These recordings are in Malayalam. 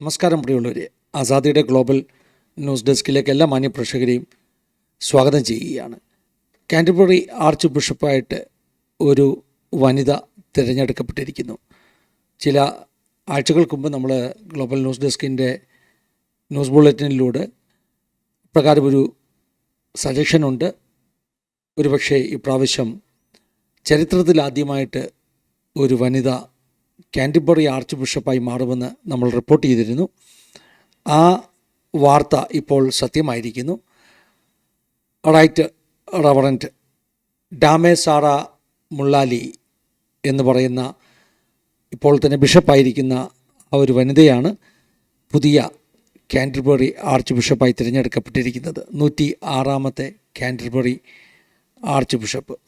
നമസ്കാരം പ്രിയമുള്ളവരെ. ആസാദിയുടെ ഗ്ലോബൽ ന്യൂസ് ഡെസ്കിലേക്ക് എല്ലാ മാന്യ പ്രേക്ഷകരെയും സ്വാഗതം ചെയ്യുകയാണ്. കാന്റർബറി ആർച്ച് ബിഷപ്പായിട്ട് ഒരു വനിത തിരഞ്ഞെടുക്കപ്പെട്ടിരിക്കുന്നു. ചില ആഴ്ചകൾക്ക് മുമ്പ് നമ്മൾ ഗ്ലോബൽ ന്യൂസ് ഡെസ്കിന്റെ ന്യൂസ് ബുള്ളറ്റിനിലൂടെ പ്രകാരം ഒരു സജഷനുണ്ട് ഒരുപക്ഷെ ഇപ്രാവശ്യം ചരിത്രത്തിൽ ആദ്യമായിട്ട് ഒരു വനിത കാന്റർബറി ആർച്ച് ബിഷപ്പായി മാറുമെന്ന് നമ്മൾ റിപ്പോർട്ട് ചെയ്തിരുന്നു. ആ വാർത്ത ഇപ്പോൾ സത്യമായിരിക്കുന്നു. Right reverend Dame Sarah Mullally എന്ന് പറയുന്ന ഇപ്പോൾ തന്നെ ബിഷപ്പായിരിക്കുന്ന ആ ഒരു വനിതയാണ് പുതിയ കാൻഡർബറി ആർച്ച് ബിഷപ്പായി തിരഞ്ഞെടുക്കപ്പെട്ടിരിക്കുന്നത്. നൂറ്റി ആറാമത്തെ Canterbury archbishop.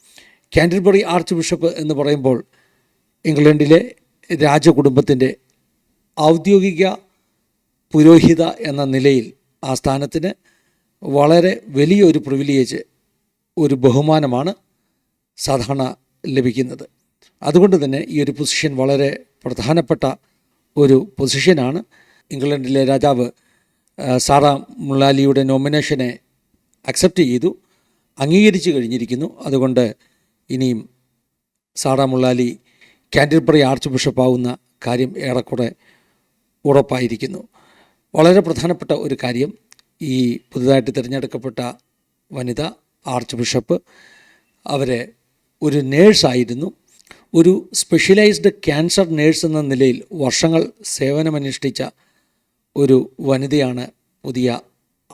Canterbury archbishop എന്ന് പറയുമ്പോൾ ഇംഗ്ലണ്ടിലെ രാജകുടുംബത്തിന്റെ ഔദ്യോഗിക പുരോഹിത എന്ന നിലയിൽ ആ സ്ഥാനത്തിന് വളരെ വലിയൊരു പ്രിവിലേജ് ഒരു ബഹുമാനമാണ് സാധാരണ ലഭിക്കുന്നത്. അതുകൊണ്ട് തന്നെ ഈ ഒരു പൊസിഷൻ വളരെ പ്രധാനപ്പെട്ട ഒരു പൊസിഷനാണ് ഇംഗ്ലണ്ടിലെ രാജാവ് സാറ മുള്ളാലിയുടെ നോമിനേഷനെ അക്സെപ്റ്റ് ചെയ്തു അംഗീകരിച്ചു കഴിഞ്ഞിരിക്കുന്നു. അതുകൊണ്ട് ഇനിയും സാറ മുള്ളാലി കാന്റർബറി ആർച്ച് ബിഷപ്പാവുന്ന കാര്യം ഏറെക്കുറെ ഉറപ്പായിരിക്കുന്നു. വളരെ പ്രധാനപ്പെട്ട ഒരു കാര്യം ഈ പുതുതായിട്ട് തിരഞ്ഞെടുക്കപ്പെട്ട വനിത ആർച്ച് ബിഷപ്പ് അവരെ ഒരു നേഴ്സായിരുന്നു ഒരു സ്പെഷ്യലൈസ്ഡ് ക്യാൻസർ നേഴ്സ് എന്ന നിലയിൽ വർഷങ്ങൾ സേവനമനുഷ്ഠിച്ച ഒരു വനിതയാണ് പുതിയ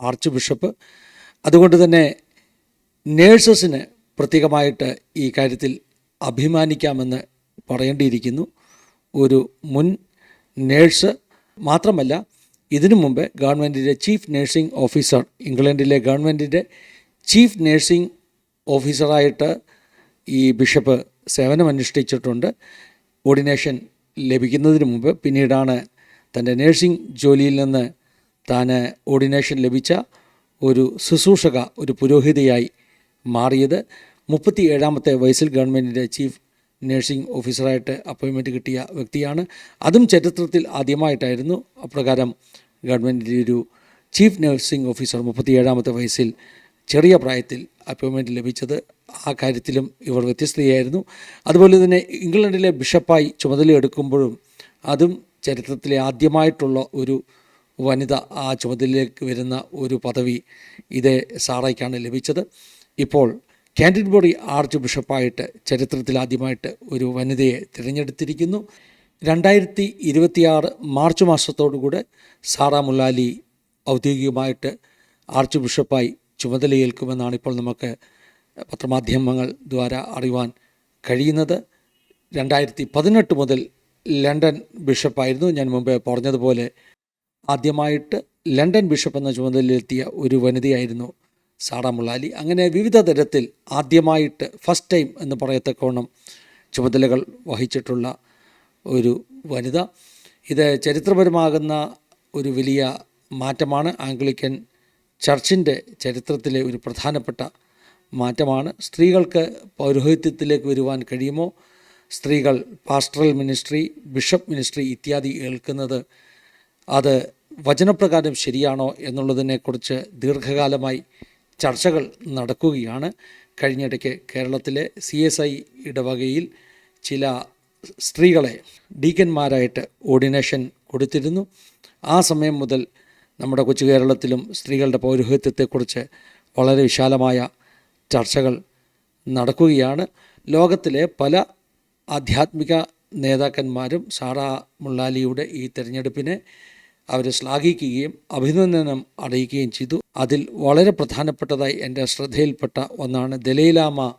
ആർച്ച് ബിഷപ്പ്. അതുകൊണ്ട് തന്നെ നേഴ്സസിന് പ്രത്യേകമായിട്ട് ഈ കാര്യത്തിൽ അഭിമാനിക്കാമെന്ന് പറയേണ്ടിയിരിക്കുന്നു. ഒരു മുൻ നേഴ്സ് മാത്രമല്ല ഇതിനു മുമ്പ് ഗവൺമെന്റിന്റെ ചീഫ് നേഴ്സിംഗ് ഓഫീസർ ഇംഗ്ലണ്ടിലെ ഗവൺമെന്റിന്റെ ചീഫ് നേഴ്സിംഗ് ഓഫീസറായിട്ട് ഈ ബിഷപ്പ് സേവനമനുഷ്ഠിച്ചിട്ടുണ്ട്. ഓർഡിനേഷൻ ലഭിക്കുന്നതിന് മുമ്പ് പിന്നീടാണ് തന്റെ നേഴ്സിംഗ് ജോലിയിൽ നിന്ന് താൻ ഓർഡിനേഷൻ ലഭിച്ച ഒരു ശുശ്രൂഷക ഒരു പുരോഹിതയായി മാറിയത്. മുപ്പത്തി ഏഴാമത്തെ വയസ്സിൽ ഗവൺമെന്റിന്റെ ചീഫ് നേഴ്സിംഗ് ഓഫീസറായിട്ട് അപ്പോയിൻമെന്റ് കിട്ടിയ വ്യക്തിയാണ്. അതും ചരിത്രത്തിൽ ആദ്യമായിട്ടായിരുന്നു. അപ്രകാരം ഗവൺമെന്റിന്റെ ഒരു ചീഫ് നേഴ്സിംഗ് ഓഫീസർ മുപ്പത്തി ഏഴാമത്തെ വയസ്സിൽ ചെറിയ പ്രായത്തിൽ അപ്പോയിൻമെന്റ് ലഭിച്ചത്. ആ കാര്യത്തിലും ഇവർ വ്യത്യസ്തയായിരുന്നു. അതുപോലെ തന്നെ ഇംഗ്ലണ്ടിലെ ബിഷപ്പായി ചുമതലയെടുക്കുമ്പോഴും അതും ചരിത്രത്തിലെ ആദ്യമായിട്ടുള്ള ഒരു വനിത ആ ചുമതലയിലേക്ക് വരുന്ന ഒരു പദവി ഇതേ സാറയ്ക്കാണ് ലഭിച്ചത്. ഇപ്പോൾ കാന്റർബറി ആർച്ച് ബിഷപ്പായിട്ട് ചരിത്രത്തിൽ ആദ്യമായിട്ട് ഒരു വനിതയെ തിരഞ്ഞെടുത്തിരിക്കുന്നു. രണ്ടായിരത്തി ഇരുപത്തിയാറ് മാർച്ച് മാസത്തോടുകൂടെ സാറ മുല്ലാലി ഔദ്യോഗികമായിട്ട് ആർച്ച് ബിഷപ്പായി ചുമതലയേൽക്കുമെന്നാണ് ഇപ്പോൾ നമുക്ക് പത്രമാധ്യമങ്ങൾ ദ്വാര അറിയുവാൻ കഴിയുന്നത്. രണ്ടായിരത്തി പതിനെട്ട് മുതൽ ലണ്ടൻ ബിഷപ്പായിരുന്നു. ഞാൻ മുമ്പ് പറഞ്ഞതുപോലെ ആദ്യമായിട്ട് ലണ്ടൻ ബിഷപ്പ് എന്ന ചുമതലയിലെത്തിയ ഒരു വനിതയായിരുന്നു സാറ മുള്ളാലി. അങ്ങനെ വിവിധ തരത്തിൽ ആദ്യമായിട്ട് ഫസ്റ്റ് ടൈം എന്ന് പറയത്തക്കോണം ചുമതലകൾ വഹിച്ചിട്ടുള്ള ഒരു വനിത. ഇത് ചരിത്രപരമാകുന്ന ഒരു വലിയ മാറ്റമാണ്. ആംഗ്ലിക്കൻ ചർച്ചിന്റെ ചരിത്രത്തിലെ ഒരു പ്രധാനപ്പെട്ട മാറ്റമാണ്. സ്ത്രീകൾക്ക് പൗരോഹിത്യത്തിലേക്ക് വരുവാൻ കഴിയുമോ? സ്ത്രീകൾ പാസ്റ്ററൽ മിനിസ്ട്രി ബിഷപ്പ് മിനിസ്ട്രി ഇത്യാദി ഏൽക്കുന്നത് അത് വചനപ്രകാരം ശരിയാണോ എന്നുള്ളതിനെക്കുറിച്ച് ദീർഘകാലമായി ചർച്ചകൾ നടക്കുകയാണ്. കഴിഞ്ഞിടയ്ക്ക് കേരളത്തിലെ സി എസ് ഐ ഇടവകയിൽ ചില സ്ത്രീകളെ ഡീക്കന്മാരായിട്ട് ഓർഡിനേഷൻ കൊടുത്തിരുന്നു. ആ സമയം മുതൽ നമ്മുടെ കൊച്ചു കേരളത്തിലും സ്ത്രീകളുടെ പൗരോഹിത്യത്തെക്കുറിച്ച് വളരെ വിശാലമായ ചർച്ചകൾ നടക്കുകയാണ്. ലോകത്തിലെ പല ആധ്യാത്മിക നേതാക്കന്മാരും സാറാ മുള്ളാലിയുടെ ഈ തെരഞ്ഞെടുപ്പിനെ അവർ ശ്ലാഘിക്കുകയും അഭിനന്ദനം അറിയിക്കുകയും ചെയ്തു. അതിൽ വളരെ പ്രധാനപ്പെട്ടതായി എന്റെ ശ്രദ്ധയിൽപ്പെട്ട ഒന്നാണ് ദലൈലാമ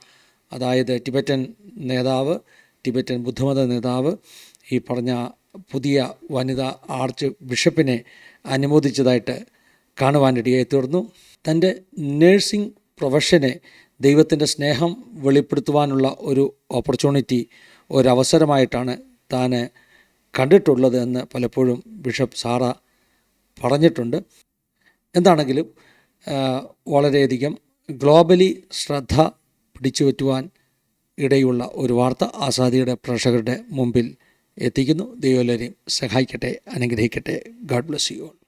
അതായത് ടിബറ്റൻ നേതാവ് ടിബറ്റൻ ബുദ്ധമത നേതാവ്. ഈ പറഞ്ഞ പുതിയ വനിതാ ആർച്ച് ബിഷപ്പിനെ അനുമോദിച്ചതായിട്ട് കാണുവാനിടയായി തീർന്നു. തന്റെ നേഴ്സിംഗ് പ്രൊഫഷനെ ദൈവത്തിന്റെ സ്നേഹം വെളിപ്പെടുത്തുവാനുള്ള ഒരു ഓപ്പർച്യൂണിറ്റി ഒരവസരമായിട്ടാണ് താൻ കണ്ടിട്ടുള്ളത് എന്ന് പലപ്പോഴും ബിഷപ്പ് സാറ പറഞ്ഞിട്ടുണ്ട്. എന്താണെങ്കിലും വളരെയധികം ഗ്ലോബലി ശ്രദ്ധ പിടിച്ചു പറ്റുവാൻ ഇടയുള്ള ഒരു വാർത്ത ആസാദിയുടെ പ്രേക്ഷകരുടെ മുമ്പിൽ എത്തിക്കുന്നു. ദൈവം എല്ലാവരെയും സഹായിക്കട്ടെ അനുഗ്രഹിക്കട്ടെ. God bless you all.